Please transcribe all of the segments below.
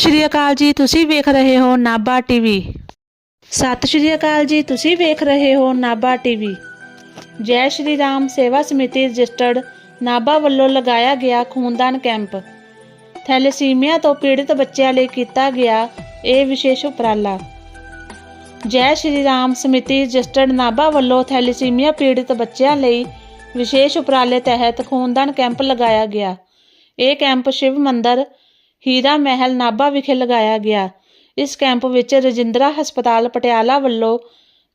ਸ਼੍ਰੀ ਅਕਾਲ ਜੀ, ਤੁਸੀਂ ਵੇਖ ਰਹੇ ਹੋ ਨਾਬਾ ਟੀਵੀ। ਸਤਿ ਸ਼੍ਰੀ ਅਕਾਲ ਜੀ, ਤੁਸੀਂ ਵੇਖ ਰਹੇ ਹੋ ਨਾਬਾ ਟੀਵੀ। ਜੈ ਸ਼੍ਰੀ ਰਾਮ ਸੇਵਾ ਸਮਿਤੀ ਰਜਿਸਟਰਡ ਨਾਬਾ ਵੱਲੋਂ ਲਗਾਇਆ ਗਿਆ ਖੂਨਦਾਨ ਕੈਂਪ। ਥੈਲੇਸੀਮੀਆ ਤੋਂ ਪੀੜਿਤ ਬੱਚਿਆਂ ਲਈ ਕੀਤਾ ਗਿਆ ਇਹ ਵਿਸ਼ੇਸ਼ ਉਪਰਾਲਾ। ਜੈ ਸ਼੍ਰੀ ਰਾਮ ਸਮਿਤੀ ਰਜਿਸਟਰਡ ਨਾਭਾ ਵੱਲੋਂ ਥੈਲੇਸੀਮੀਆ ਪੀੜਿਤ ਬੱਚਿਆਂ ਲਈ ਵਿਸ਼ੇਸ਼ ਉਪਰਾਲੇ ਤਹਿਤ ਖੂਨਦਾਨ ਕੈਂਪ ਲਗਾਇਆ ਗਿਆ। ਇਹ ਕੈਂਪ ਸ਼ਿਵ ਮੰਦਰ ਹੀਰਾ ਮਹਿਲ ਨਾਭਾ ਵਿਖੇ ਲਗਾਇਆ ਗਿਆ। ਇਸ ਕੈਂਪ ਵਿੱਚ ਰਜਿੰਦਰਾ ਹਸਪਤਾਲ ਪਟਿਆਲਾ ਵੱਲੋਂ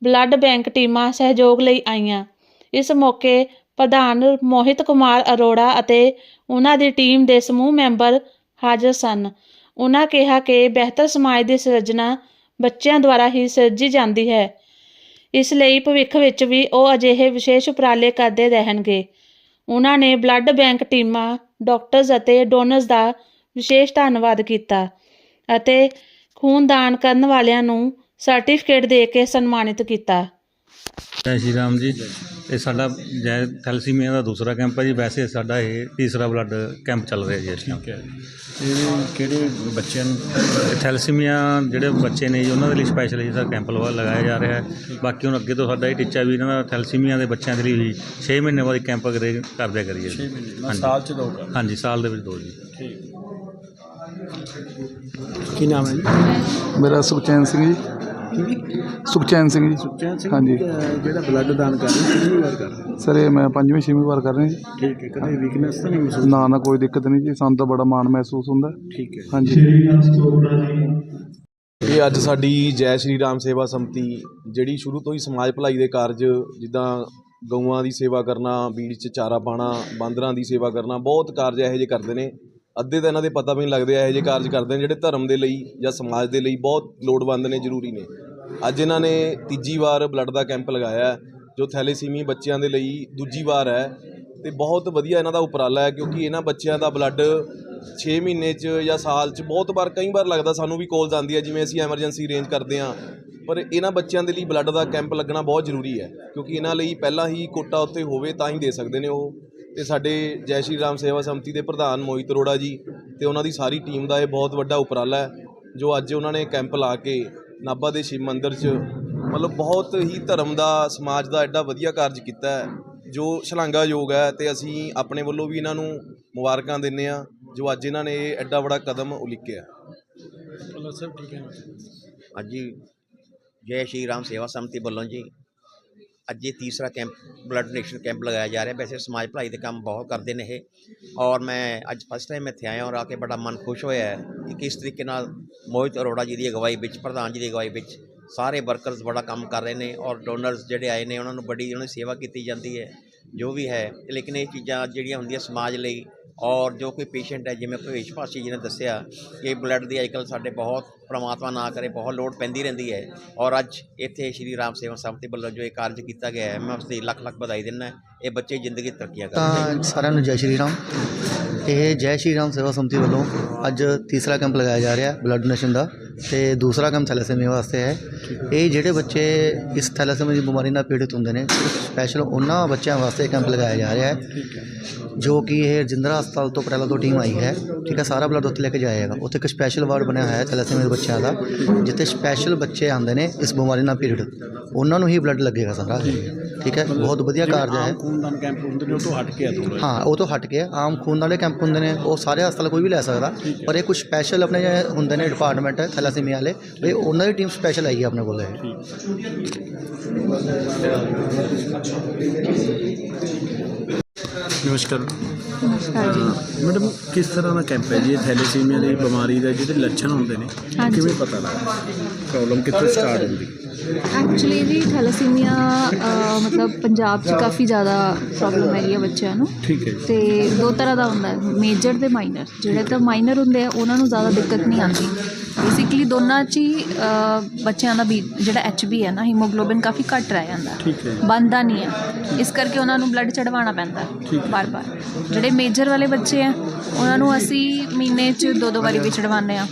ਬਲੱਡ ਬੈਂਕ ਟੀਮਾਂ ਸਹਿਯੋਗ ਲਈ ਆਈਆਂ। ਇਸ ਮੌਕੇ ਪ੍ਰਧਾਨ ਮੋਹਿਤ ਕੁਮਾਰ ਅਰੋੜਾ ਅਤੇ ਉਹਨਾਂ ਦੀ ਟੀਮ ਦੇ ਸਮੂਹ ਮੈਂਬਰ ਹਾਜ਼ਰ ਸਨ। ਉਹਨਾਂ ਕਿਹਾ ਕਿ ਬਿਹਤਰ ਸਮਾਜ ਦੀ ਸਿਰਜਣਾ ਬੱਚਿਆਂ ਦੁਆਰਾ ਹੀ ਸਿਰਜੀ ਜਾਂਦੀ ਹੈ। ਇਸ ਲਈ ਭਵਿੱਖ ਵਿੱਚ ਵੀ ਉਹ ਅਜਿਹੇ ਵਿਸ਼ੇਸ਼ ਉਪਰਾਲੇ ਕਰਦੇ ਰਹਿਣਗੇ। ਉਹਨਾਂ ਨੇ ਬਲੱਡ ਬੈਂਕ ਟੀਮਾਂ ਡਾਕਟਰਜ਼ ਅਤੇ ਡੋਨਰਸ ਦਾ ਵਿਸ਼ੇਸ਼ ਧੰਨਵਾਦ ਕੀਤਾ ਅਤੇ ਖੂਨਦਾਨ ਕਰਨ ਵਾਲਿਆਂ ਨੂੰ ਸਰਟੀਫਿਕੇਟ ਦੇ ਕੇ ਸਨਮਾਨਿਤ ਕੀਤਾ। ਜੈ ਸ਼੍ਰੀ ਰਾਮ ਜੀ। ਇਹ ਸਾਡਾ ਜੈ ਥੈਲਸੀਮੀਆ ਦਾ ਦੂਸਰਾ ਕੈਂਪ ਹੈ ਜੀ। ਵੈਸੇ ਸਾਡਾ ਇਹ ਤੀਸਰਾ ਬਲੱਡ ਕੈਂਪ ਚੱਲ ਰਿਹਾ ਜੀ ਇਸ ਟਾਈਮ ਇਹ ਕਿਹੜੇ ਬੱਚਿਆਂ ਨੂੰ ਥੈਲਸੀਮੀਆ ਜਿਹੜੇ ਬੱਚੇ ਨੇ ਜੀ ਉਹਨਾਂ ਦੇ ਲਈ ਸਪੈਸ਼ਲ ਹੀ ਸਰ ਕੈਂਪ ਲਵਾ ਲਗਾਇਆ ਜਾ ਰਿਹਾ ਹੈ। ਬਾਕੀ ਹੁਣ ਅੱਗੇ ਤੋਂ ਸਾਡਾ ਇਹ ਟੀਚਾ ਵੀ ਇਹਨਾਂ ਦਾ ਥੈਲਸੀਮੀਆ ਦੇ ਬੱਚਿਆਂ ਦੇ ਲਈ ਵੀ 6 ਮਹੀਨੇ ਬਾਅਦ ਕੈਂਪ ਕਰੇ ਕਰਦਿਆ ਕਰੀਏ 6 ਜੀ। ਮਹੀਨੇ ਨਾਲ ਹਾਂਜੀ। ਸਾਲ ਚ ਦੋ ਕਰ ਹਾਂਜੀ ਸਾਲ ਦੇ ਵਿੱਚ ਦੋ ਜੀ। ਠੀਕ। ਕੀ ਨਾਮ ਹੈ ਜੀ? ਮੇਰਾ ਸੁਖਚੈਨ ਸਿੰਘ ਜੀ। ਸੁਖਚੈਨ ਸਿੰਘ ਜੀ। ਸੁਖਚੈਨ ਸਿੰਘ ਹਾਂਜੀ। ਅਹ ਜਿਹੜਾ ਬਲੱਡ ਦਾਨ ਕਰ ਰਹੇ ਕਿੰਨੀ ਵਾਰ ਕਰ ਰਹੇ ਸਰ ਇਹ ਮੈਂ ਪੰਜਵੀਂ ਛੇਵੀਂ ਵਾਰ ਕਰ ਰਿਹਾ ਜੀ। ਠੀਕ ਹੈ ਕਦੇ ਵੀਕਨੈਸ ਤਾਂ ਨਹੀਂ ਮਹਿਸੂਸ ਨਾ ਨਾ ਕੋਈ ਦਿੱਕਤ ਨਹੀਂ ਜੀ। ਸਾਨੂੰ ਤਾਂ ਬੜਾ ਮਾਣ ਮਹਿਸੂਸ ਹੁੰਦਾ। ਠੀਕ ਹੈ। ਹਾਂਜੀ। ਇਹ ਅੱਜ ਸਾਡੀ ਜੈ ਸ਼੍ਰੀ ਰਾਮ ਸੇਵਾ ਸੰਮਤੀ ਜਿਹੜੀ ਸ਼ੁਰੂ ਤੋਂ ਹੀ ਸਮਾਜ ਭਲਾਈ ਦੇ ਕਾਰਜ ਜਿੱਦਾਂ ਗਊਆਂ ਦੀ ਸੇਵਾ ਕਰਨਾ ਬੀੜ 'ਚ ਚਾਰਾ ਪਾਣਾ ਬਾਂਦਰਾਂ ਦੀ ਸੇਵਾ ਕਰਨਾ ਬਹੁਤ ਕਾਰਜ ਇਹੋ ਜਿਹੇ ਕਰਦੇ ਨੇ। ਅੱਧੇ ਤਾਂ ਇਹਨਾਂ ਦੇ ਪਤਾ ਵੀ ਨਹੀਂ ਲੱਗਦੇ ਇਹੋ ਜਿਹੇ ਕਾਰਜ ਕਰਦੇ ਨੇ ਜਿਹੜੇ ਧਰਮ ਦੇ ਲਈ ਜਾਂ ਸਮਾਜ ਦੇ ਲਈ ਬਹੁਤ ਲੋੜਵੰਦ ਨੇ, ਜ਼ਰੂਰੀ ਨੇ। ਅੱਜ ਇਹਨਾਂ ਨੇ ਤੀਜੀ ਵਾਰ ਬਲੱਡ ਦਾ ਕੈਂਪ ਲਗਾਇਆ ਜੋ ਥੈਲੇਸੀਮੀ ਬੱਚਿਆਂ ਦੇ ਲਈ ਦੂਜੀ ਵਾਰ ਹੈ ਤੇ ਬਹੁਤ ਵਧੀਆ ਇਹਨਾਂ ਦਾ ਉਪਰਾਲਾ ਹੈ ਕਿਉਂਕਿ ਇਹਨਾਂ ਬੱਚਿਆਂ ਦਾ ਬਲੱਡ 6 ਮਹੀਨੇ 'ਚ ਜਾਂ ਸਾਲ 'ਚ ਬਹੁਤ ਵਾਰ, ਕਈ ਵਾਰ ਲੱਗਦਾ ਸਾਨੂੰ ਵੀ ਕਾਲਸ ਆਉਂਦੀ ਹੈ, ਜਿਵੇਂ ਅਸੀਂ ਐਮਰਜੈਂਸੀ ਅਰੇਂਜ ਕਰਦੇ ਹਾਂ। ਪਰ ਇਹਨਾਂ ਬੱਚਿਆਂ ਦੇ ਲਈ ਬਲੱਡ ਦਾ ਕੈਂਪ ਲੱਗਣਾ ਬਹੁਤ ਜ਼ਰੂਰੀ ਹੈ ਕਿਉਂਕਿ ਇਹਨਾਂ ਲਈ ਪਹਿਲਾਂ ਹੀ ਕੋਟਾ ਉੱਤੇ ਹੋਵੇ ਤਾਂ ਹੀ ਦੇ ਸਕਦੇ ਨੇ ਉਹ। ਤੇ ਸਾਡੇ ਜੈ ਸ਼੍ਰੀ ਰਾਮ ਸੇਵਾ ਸੰਮਤੀ ਦੇ ਪ੍ਰਧਾਨ ਮੋਹਿਤ ਅਰੋੜਾ ਜੀ ਤੇ ਉਹਨਾਂ ਦੀ ਸਾਰੀ ਟੀਮ ਦਾ ਇਹ ਬਹੁਤ ਵੱਡਾ ਉਪਰਾਲਾ ਹੈ ਜੋ ਅੱਜ ਉਹਨਾਂ ਨੇ ਕੈਂਪ ਲਾ ਕੇ ਨਾਭਾ ਦੇ ਸ਼ਿਵ ਮੰਦਿਰ 'ਚ ਮਤਲਬ ਬਹੁਤ ਹੀ ਧਰਮ ਦਾ ਸਮਾਜ ਦਾ ਐਡਾ ਵਧੀਆ ਕਾਰਜ ਕੀਤਾ ਹੈ ਜੋ ਸ਼ਲਾਘਾਯੋਗ ਹੈ ਤੇ ਅਸੀਂ ਆਪਣੇ ਵੱਲੋਂ ਵੀ ਇਹਨਾਂ ਨੂੰ ਮੁਬਾਰਕਾਂ ਦਿੰਦੇ ਆ ਜੋ ਅੱਜ ਇਹਨਾਂ ਨੇ ਇਹ ਐਡਾ ਬੜਾ ਕਦਮ ਉਲੀਕਿਆ ਠੀਕ ਹੈ ਅੱਜ ਜੈ ਸ਼੍ਰੀ ਰਾਮ ਸੇਵਾ ਸਮਤੀ ਵੱਲੋਂ ਜੀ ਅੱਜ ਇਹ ਤੀਸਰਾ ਕੈਂਪ ਬਲੱਡ ਡੋਨੇਸ਼ਨ ਕੈਂਪ ਲਗਾਇਆ ਜਾ ਰਿਹਾ। ਵੈਸੇ ਸਮਾਜ ਭਲਾਈ ਦੇ ਕੰਮ ਬਹੁਤ ਕਰਦੇ ਨੇ ਇਹ। ਔਰ ਮੈਂ ਅੱਜ ਫਸਟ ਟਾਈਮ ਇੱਥੇ ਆਇਆ ਔਰ ਆ ਕੇ ਬੜਾ ਮਨ ਖੁਸ਼ ਹੋਇਆ ਹੈ ਕਿ ਕਿਸ ਤਰੀਕੇ ਨਾਲ ਮੋਹਿਤ ਅਰੋੜਾ ਜੀ ਦੀ ਅਗਵਾਈ ਵਿੱਚ, ਪ੍ਰਧਾਨ ਜੀ ਦੀ ਅਗਵਾਈ ਵਿੱਚ ਸਾਰੇ ਵਰਕਰਸ ਬੜਾ ਕੰਮ ਕਰ ਰਹੇ ਨੇ ਔਰ ਡੋਨਰਸ ਜਿਹੜੇ ਆਏ ਨੇ, ਉਹਨਾਂ ਨੂੰ ਬੜੀ ਉਹਨਾਂ ਦੀ ਸੇਵਾ ਕੀਤੀ ਜਾਂਦੀ ਹੈ, ਜੋ ਵੀ ਹੈ। ਲੇਕਿਨ ਇਹ ਚੀਜ਼ਾਂ ਜਿਹੜੀਆਂ ਹੁੰਦੀਆਂ ਸਮਾਜ ਲਈ ਔਰ ਜੋ ਕੋਈ ਪੇਸ਼ੈਂਟ ਹੈ ਜਿਵੇਂ ਭਵੇਸ਼ ਭਾਸ਼ੀ ਜੀ ਨੇ ਦੱਸਿਆ ਕਿ ਬਲੱਡ ਦੀ ਅੱਜਕੱਲ੍ਹ ਸਾਡੇ ਬਹੁਤ ਪ੍ਰਮਾਤਮਾ ਨਾ ਕਰੇ ਬਹੁਤ ਲੋੜ ਪੈਂਦੀ ਰਹਿੰਦੀ ਹੈ। ਔਰ ਅੱਜ ਇੱਥੇ ਸ਼੍ਰੀ ਰਾਮ ਸੇਵਾ ਸੰਮਤੀ ਵੱਲੋਂ ਜੋ ਇਹ ਕਾਰਜ ਕੀਤਾ ਗਿਆ ਹੈ ਮੈਂ ਉਸ ਦੀ ਲੱਖ ਲੱਖ ਵਧਾਈ ਦਿੰਦਾ ਇਹ ਬੱਚੇ ਜ਼ਿੰਦਗੀ ਤਰੱਕੀਆਂ ਕਰਦੇ ਤਾਂ ਸਾਰਿਆਂ ਨੂੰ ਜੈ ਸ਼੍ਰੀ ਰਾਮ। ਇਹ ਜੈ ਸ਼੍ਰੀ ਰਾਮ ਸੇਵਾ ਸੰਮਤੀ ਵੱਲੋਂ ਅੱਜ ਤੀਸਰਾ ਕੈਂਪ ਲਗਾਇਆ ਜਾ ਰਿਹਾ ਬਲੱਡ ਡੋਨੇਸ਼ਨ ਦਾ। ਤੇ ਦੂਸਰਾ ਕੈਂਪ ਥੈਲੇਸੀਮੀਆ ਵਾਸਤੇ ਹੈ। ਇਹ ਜਿਹੜੇ ਬੱਚੇ ਇਸ ਥੈਲੇਸੀਮੀਆ ਦੀ ਬਿਮਾਰੀ ਨਾਲ ਪੀੜਿਤ ਹੁੰਦੇ ਨੇ ਸਪੈਸ਼ਲ ਉਹਨਾਂ ਬੱਚਿਆਂ ਵਾਸਤੇ ਕੈਂਪ ਲਗਾਇਆ ਜਾ ਰਿਹਾ ਹੈ ਜੋ ਕਿ ਇਹ ਰਜਿੰਦਰਾ ਹਸਪਤਾਲ ਤੋਂ ਪਟਿਆਲਾ ਤੋਂ ਟੀਮ ਆਈ ਹੈ। ਠੀਕ ਹੈ ਸਾਰਾ ਬਲੱਡ ਉੱਥੇ ਲੈ ਕੇ ਜਾਏਗਾ। ਉੱਥੇ ਇੱਕ ਸਪੈਸ਼ਲ ਵਾਰਡ ਬਣਿਆ ਹੋਇਆ ਹੈ ਥੈਲੇਸੀਮੀਆ ਦੇ ਬੱਚਿਆਂ ਦਾ ਜਿੱਥੇ ਸਪੈਸ਼ਲ ਬੱਚੇ ਆਉਂਦੇ ਨੇ ਇਸ ਬਿਮਾਰੀ ਨਾਲ ਪੀੜਿਤ। ਉਹਨਾਂ ਨੂੰ ਹੀ ਬਲੱਡ ਲੱਗੇਗਾ ਸਾਰਾ। ਠੀਕ ਹੈ ਬਹੁਤ ਵਧੀਆ ਕਾਰਜ ਹੈ। ਖੂਨਦਾਨ ਕੈਂਪ ਹੁੰਦੇ ਨੇ ਉਹ ਤੋਂ ਹਟ ਕੇ ਆ ਥੋੜਾ ਹਾਂ ਉਹ ਤੋਂ ਹਟ ਕੇ ਆਮ ਖੂਨ ਵਾਲੇ ਕੈਂਪ ਹੁੰਦੇ ਨੇ ਉਹ ਸਾਰੇ ਹਸਪਤਾਲ ਕੋਈ ਵੀ ਲੈ ਸਕਦਾ ਪਰ ਇਹ ਕੁਝ ਸਪੈਸ਼ਲ ਆਪਣੇ ਹੁੰਦੇ ਨੇ ਡਿਪਾਰਟਮੈਂਟ ਥੈਲਾਸੀਮੀਆ ਵਾਲੇ। ਵੀ ਉਹਨਾਂ ਦੀ ਟੀਮ ਸਪੈਸ਼ਲ ਆਈ ਹੈ ਆਪਣੇ ਕੋਲ। ਇਹ ਨਮਸਕਾਰ। ਮੈਡਮ ਕਿਸ ਤਰ੍ਹਾਂ ਦਾ ਕੈਂਪ ਹੈ ਜੀ? ਇਹ ਥੈਲੇਸੀਮੀਆ ਦੀ ਬਿਮਾਰੀ ਦੇ ਜਿਹੜੇ ਲੱਛਣ ਹੁੰਦੇ ਨੇ ਕਿਵੇਂ ਪਤਾ ਲੱਗਦਾ? ਪ੍ਰੋਬਲਮ ਕਿੱਥੋਂ ਸਟਾਰਟ ਹੁੰਦੀ? ਐਕਚੁਅਲੀ ਜੀ ਥੈਲੇਸੀਮੀਆ ਮਤਲਬ ਪੰਜਾਬ 'ਚ ਕਾਫੀ ਜ਼ਿਆਦਾ ਪ੍ਰੋਬਲਮ ਹੈਗੀ ਹੈ ਬੱਚਿਆਂ ਨੂੰ। ਠੀਕ ਹੈ ਜੀ। ਤੇ ਦੋ ਤਰ੍ਹਾਂ ਦਾ ਹੁੰਦਾ ਹੈ। ਮੇਜਰ ਤੇ ਮਾਈਨਰ ਜਿਹੜੇ ਤਾਂ ਮਾਈਨਰ ਹੁੰਦੇ ਆ ਉਹਨਾਂ ਨੂੰ ਜ਼ਿਆਦਾ ਦਿੱਕਤ ਨਹੀਂ ਆਉਂਦੀ। ਬੇਸਿਕਲੀ ਦੋਨਾਂ 'ਚ ਹੀ ਬੱਚਿਆਂ ਦਾ ਵੀ ਜਿਹੜਾ ਐਚਬੀ ਹੈ ਨਾ ਹੀਮੋਗਲੋਬਿਨ ਕਾਫੀ ਘੱਟ ਰਹਿ ਜਾਂਦਾ। ਠੀਕ ਹੈ। ਬਣਦਾ ਨਹੀਂ ਹੈ। ਇਸ ਕਰਕੇ ਉਹਨਾਂ ਨੂੰ ਬਲੱਡ ਚੜਵਾਉਣਾ ਪੈਂਦਾ ਬਾਰ-ਬਾਰ। ਜਿਹੜੇ ਮੇਜਰ ਵਾਲੇ ਬੱਚੇ ਆ ਉਹਨਾਂ ਨੂੰ ਅਸੀਂ ਮਹੀਨੇ 'ਚ ਦੋ ਦੋ ਵਾਰੀ ਵੀ ਚੜਵਾਉਂਦੇ ਆ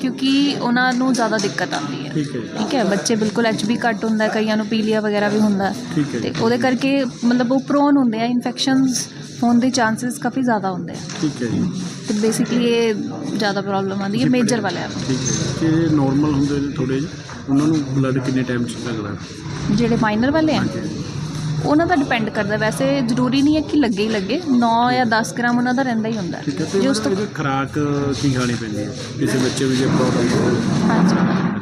ਕਿਉਂਕਿ ਉਹਨਾਂ ਨੂੰ ਜ਼ਿਆਦਾ ਦਿੱਕਤ ਆਉਂਦੀ ਹੈ। ਠੀਕ ਹੈ। ਜੀ ਠੀਕ ਹੈ? ਬੱਚੇ ਬਿਲਕੁਲ ਐਚਬੀ ਘੱਟ ਹੁੰਦਾ ਹੈ, ਕਈਆਂ ਨੂੰ ਪੀਲੀਆ ਵਗੈਰਾ ਵੀ ਹੁੰਦਾ ਹੈ। ਠੀਕ ਹੈ। ਜੀ। ਤੇ ਉਹਦੇ ਕਰਕੇ ਮਤਲਬ ਉਹ ਪ੍ਰੋਨ ਹੁੰਦੇ ਆ ਇਨਫੈਕਸ਼ਨਸ ਹੋਣ ਦੇ ਚਾਂਸਸ ਕਾਫੀ ਜ਼ਿਆਦਾ ਹੁੰਦੇ ਆ। ਠੀਕ ਹੈ ਜੀ। ਤੇ ਬੇਸਿਕਲੀ ਇਹ ਜ਼ਿਆਦਾ ਪ੍ਰੋਬਲਮ ਆਉਂਦੀ ਹੈ ਮੇਜਰ ਵਾਲਿਆਂ ਨੂੰ ਠੀਕ ਹੈ ਕਿ ਨਾਰਮਲ ਹੁੰਦੇ ਨੇ ਥੋੜੇ ਜਿਹੇ। ਉਹਨਾਂ ਨੂੰ ਬਲੱਡ ਕਿੰਨੇ ਟਾਈਮ 'ਚ ਲੱਗਦਾ ਜਿਹੜੇ ਮਾਈਨਰ ਵਾਲੇ ਆ ਉਹਨਾਂ ਦਾ ਡਿਪੈਂਡ ਕਰਦਾ। ਵੈਸੇ ਜ਼ਰੂਰੀ ਨਹੀਂ ਹੈ ਕਿ ਲੱਗੇ ਹੀ ਲੱਗੇ। 9 ਜਾਂ 10 ਗ੍ਰਾਮ ਉਹਨਾਂ ਦਾ ਰਹਿੰਦਾ ਹੀ ਹੁੰਦਾ। ਠੀਕ ਹੈ। ਤੇ ਉਸ ਤੋਂ ਖੁਰਾਕ ਕੀ ਖਾਣੀ ਪੈਂਦੀ ਹੈ? ਕਿਸੇ ਬੱਚੇ ਨੂੰ ਜੇ ਪ੍ਰੋਬਲਮ ਹਾਂਜੀ।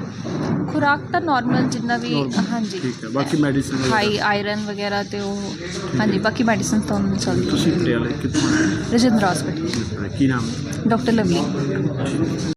ਖੁਰਾਕ ਤਾਂ ਨਾਰਮਲ ਜਿੰਨਾ ਵੀ ਹਾਂਜੀ। ਠੀਕ ਹੈ। ਬਾਕੀ ਮੈਡੀਸਿਨ ਹਾਈ ਆਇਰਨ ਵਗੈਰਾ ਤੇ ਉਹ ਹਾਂਜੀ ਬਾਕੀ ਮੈਡੀਸਿਨ ਤਾਂ ਉਹਨਾਂ ਨੂੰ ਚੱਲਦੀ। ਤੁਸੀਂ ਪਟਿਆਲੇ ਕਿੱਥੋਂ ਆਏ? ਰਜਿੰਦਰ ਹਸਪੀਟਲ ਹੋ? ਕੀ ਨਾਮ? ਹੈ ਡਾਕਟਰ ਲਵਲੀ